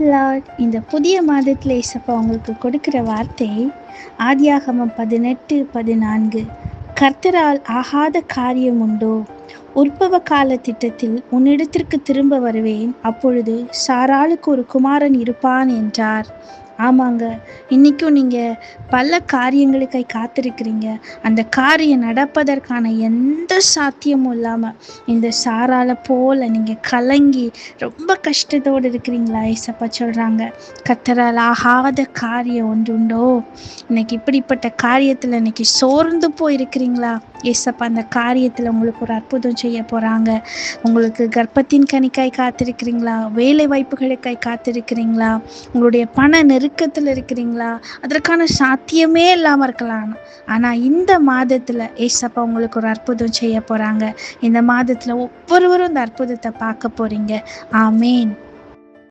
Lord இந்த புதிய மாதத்தில் ஏசப்பா உங்களுக்கு கொடுக்கிற வார்த்தை ஆதியாகமம் பதினெட்டு பதினான்கு. கர்த்தரால் ஆகாத காரியம் உண்டோ? உற்பவ கால திட்டத்தில் உன்னிடத்திற்கு திரும்ப வருவேன். அப்பொழுது சாராளுக்கு ஒரு குமாரன் இருப்பான் என்றார். ஆமாங்க இன்னைக்கும் நீங்கள் பல காரியங்களுக்காய் காத்திருக்கிறீங்க. அந்த காரியம் நடப்பதற்கான எந்த சாத்தியமும் இல்லாமல் இந்த சாரால போல நீங்கள் கலங்கி ரொம்ப கஷ்டத்தோடு இருக்கிறீங்களா ஏசப்பா சொல்கிறாங்க கத்தரால் ஆகாத காரியம் ஒன்று உண்டோ இன்னைக்கு இப்படிப்பட்ட காரியத்தில் இன்னைக்கு சோர்ந்து போயிருக்கிறீங்களா? ஏசப்பா அந்த காரியத்தில் உங்களுக்கு ஒரு அற்புதம் செய்ய போகிறாங்க உங்களுக்கு கர்ப்பத்தின் கணிக்காய் காத்திருக்கிறீங்களா? வேலை வாய்ப்புகளுக்காய் காத்திருக்கிறீங்களா? உங்களுடைய பண நெருக்கத்தில் இருக்கிறீங்களா? அதற்கான சாத்தியமே இல்லாமல் இருக்கலாம். ஆனால் இந்த மாதத்தில் ஏசப்பா உங்களுக்கு ஒரு அற்புதம் செய்ய போகிறாங்க இந்த மாதத்தில் ஒவ்வொருவரும் இந்த அற்புதத்தை பார்க்க போகிறீங்க ஆமேன்.